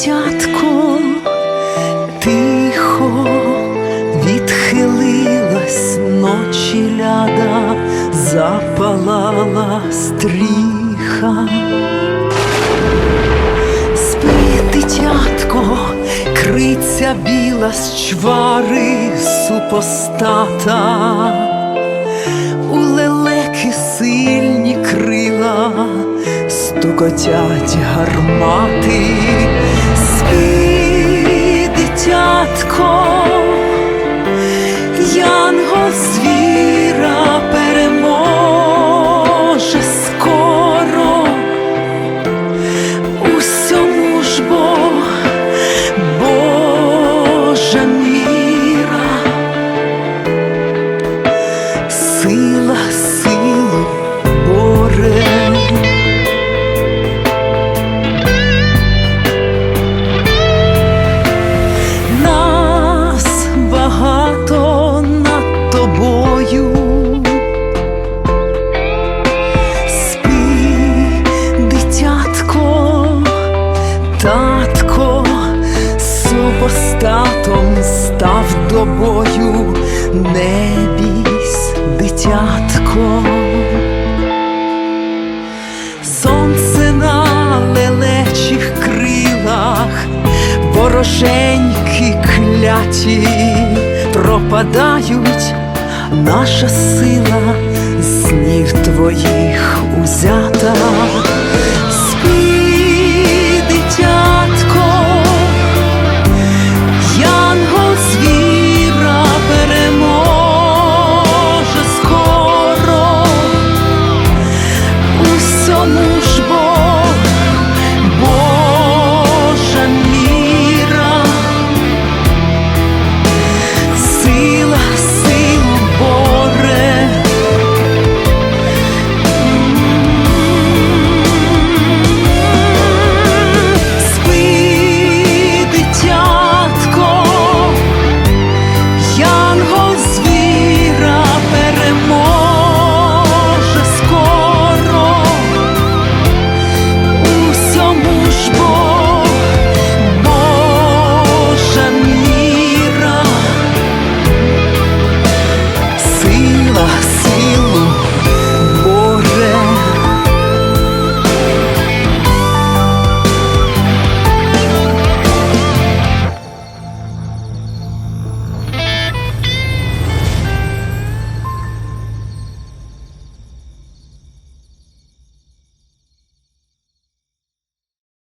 дитятко, тихо відхилилась ночі ляда, запалала стріха. Спи, дитятко, криця біла з чвари супостата, у лелеки сильні крила, стукотять гармати, сила силу боре. Нас багато над тобою. Спи, дитятко, татко, супостатом став до бою, не дитятко. Сонце на лелечих крилах, вороженьки кляті пропадають, наша сила з ніг твоїх узята.